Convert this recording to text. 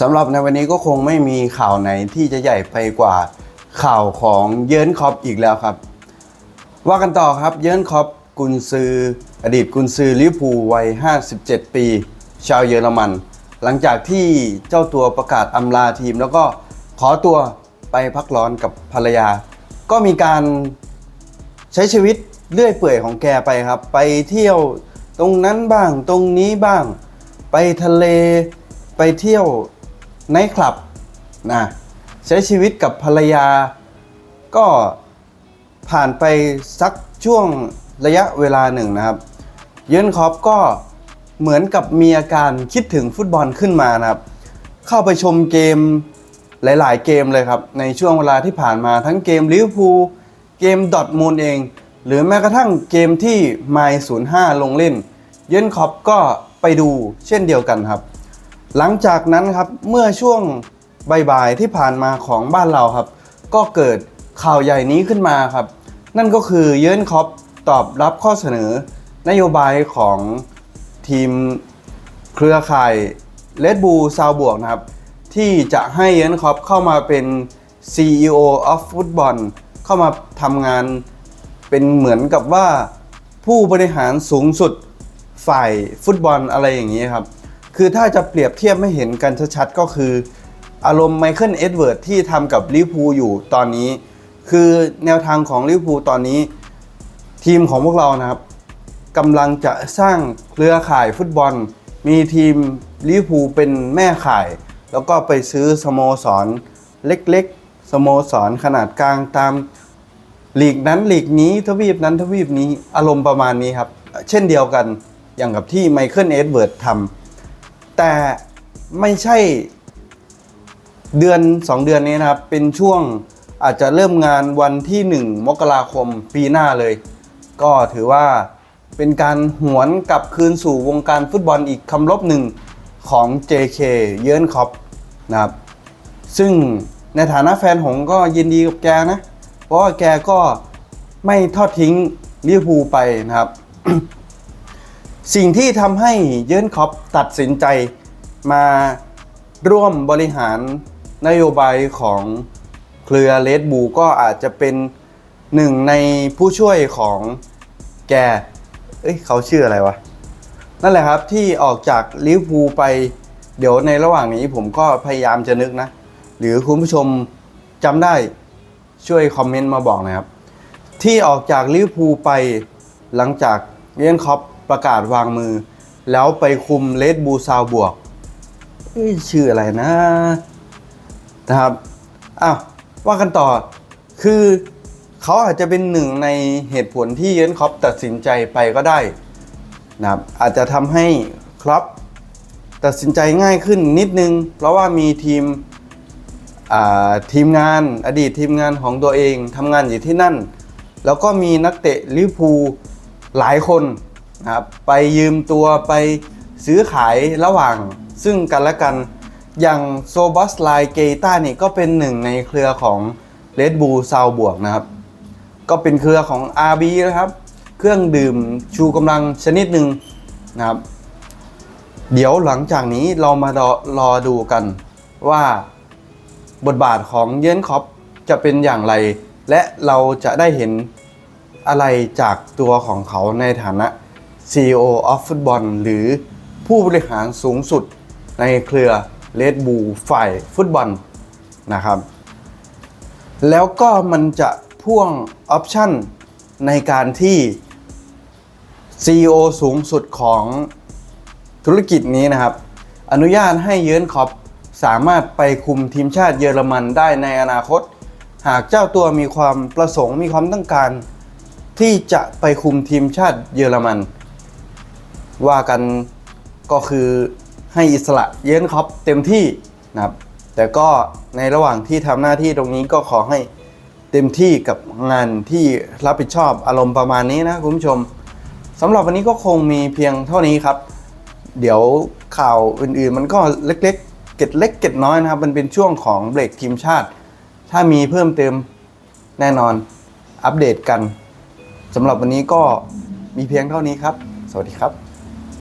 สำหรับในวันนี้ก็คงไม่มีข่าวไหนที่จะใหญ่ไปกว่าข่าวของเยิร์นคอปอีกแล้วครับ ว่ากันต่อครับเยิร์นคอปกุนซือ อดีตกุนซือลิพูวัย 57 ปี ชาวเยอรมัน หลังจากที่เจ้าตัวประกาศอำลาทีม แล้วก็ขอตัวไปพักร้อนกับภรรยา ก็มีการใช้ชีวิตเลื่อยเปื่อยของแกไปครับ ไปเที่ยวตรงนั้นบ้างตรงนี้บ้าง ไปทะเลไปเที่ยว ไนคลับนะใช้ชีวิตกับภรรยา ก็ผ่านไปสักช่วงระยะเวลาหนึ่งนะครับเยนคอปก็เหมือนกับมีอาการคิดถึงฟุตบอลขึ้นมานะครับ เข้าไปชมเกมหลาย ๆ เกมเลยครับ ในช่วงเวลาที่ผ่านมาทั้งเกมลิเวอร์พูลเกมดอทมูลเอง หรือแม้กระทั่งเกมที่ไมล์05 ลงเล่น เยนคอปก็ไปดูเช่นเดียวกันครับ หลังจากนั้นครับเมื่อช่วงบ่ายๆที่ผ่านมาของบ้านเราครับ ก็เกิดข่าวใหญ่นี้ขึ้นมาครับ นั่นก็คือเยิร์นคอปตอบรับข้อเสนอ นโยบายของทีมเครือข่ายเลดบูซาวบวกนะครับ ที่จะให้เยิร์นคอปเข้ามาเป็น CEO of Football เข้ามาทำงานเป็นเหมือนกับว่าผู้บริหารสูงสุดฝ่ายฟุตบอลอะไรอย่างนี้ครับ คือถ้าจะเปรียบเทียบไม่เห็นกันชัดๆก็คือ อารมณ์ไมเคิลเอ็ดเวิร์ดที่ทำกับลิเวอร์พูลอยู่ตอนนี้ คือแนวทางของลิเวอร์พูลตอนนี้ ทีมของพวกเรานะครับกำลังจะสร้างเครือข่ายฟุตบอล มีทีมลิเวอร์พูลเป็นแม่ข่าย แล้วก็ไปซื้อสโมสรเล็กๆ สโมสรขนาดกลางตามลีกนั้นลีกนี้ทวีปนั้นทวีปนี้อารมณ์ประมาณนี้ครับ เช่นเดียวกันอย่างกับที่ไมเคิลเอ็ดเวิร์ดทำ แต่ไม่ใช่เดือน 2 เดือนนี้นะครับ เป็นช่วงอาจจะเริ่มงานวันที่ 1 มกราคมปีหน้าเลย ก็ถือว่าเป็นการหวนกลับคืนสู่วงการฟุตบอลอีกคำลบหนึ่งของ JK เยิร์นคอปนะครับ ซึ่งในฐานะแฟนผมก็ยินดีกับแกนะ เพราะว่าแกก็ไม่ทอดทิ้งลิเวอร์พูลไปนะครับ สิ่งที่ทำให้เยิร์นคอปตัดสินใจมาร่วมบริหารนโยบายของเครือเลดบูก็อาจจะเป็นหนึ่งในผู้ช่วยของแก เอ้ยเขาชื่ออะไรวะ นั่นแหละครับที่ออกจากลิเวอร์พูลไป เดี๋ยวในระหว่างนี้ผมก็พยายามจะนึกนะ หรือคุณผู้ชมจำได้ช่วยคอมเมนต์มาบอกนะครับ ที่ออกจากลิเวอร์พูลไปหลังจากเลียนคอป ประกาศวางมือ แล้วไปคุมเลดบูซาวบวกชื่ออะไรนะนะครับอ้าวว่ากันต่อคือเขาอาจจะเป็นหนึ่งในเหตุผลที่เยนคอปตัดสินใจไปก็ได้นะครับอาจจะทำให้ครับตัดสินใจง่ายขึ้นนิดนึง เพราะว่ามีทีมทีมงานอดีตทีมงานของตัวเองทำงานอยู่ที่นั่น แล้วก็มีนักเตะลิเวอร์พูลหลายคน นะครับไปยืมตัวไปซื้อขายระหว่างซึ่งกันและกัน อย่างโซบัสไลเกต้านี่ก็เป็นหนึ่งในเครือของเลดบูซาวบวกนะครับ ก็เป็นเครือของ RB นะครับ เครื่องดื่มชูกำลังชนิดหนึ่งนะครับ เดี๋ยวหลังจากนี้เรามารอรอดูกันว่าบทบาทของเยนคอปจะเป็นอย่างไร และเราจะได้เห็นอะไรจากตัวของเขาในฐานะ CEO of Football หรือผู้บริหารสูงสุดในเครือ Red Bull ฝ่ายฟุตบอลนะครับ แล้วก็มันจะพ่วงออปชันในการที่ CEO สูงสุดของธุรกิจนี้นะครับ อนุญาตให้เยิร์นคอปสามารถไปคุมทีมชาติเยอรมันได้ในอนาคต หากเจ้าตัวมีความประสงค์มีความต้องการ ที่จะไปคุมทีมชาติเยอรมัน ว่ากันก็คือให้อิสระเยิร์นคอปเต็มที่นะครับ แต่ก็ในระหว่างที่ทำหน้าที่ตรงนี้ก็ขอให้เต็มที่กับงานที่รับผิดชอบอารมณ์ประมาณนี้นะคุณผู้ชมสำหรับวันนี้ก็คงมีเพียงเท่านี้ครับ เดี๋ยวข่าวอื่นๆ มันก็เล็กๆ เก็ดเล็กเก็ดน้อยนะครับ มันเป็นช่วงของเบรกทีมชาติ ถ้ามีเพิ่มเติมแน่นอนอัปเดตกันสำหรับวันนี้ก็มีเพียงเท่านี้ครับ สวัสดีครับ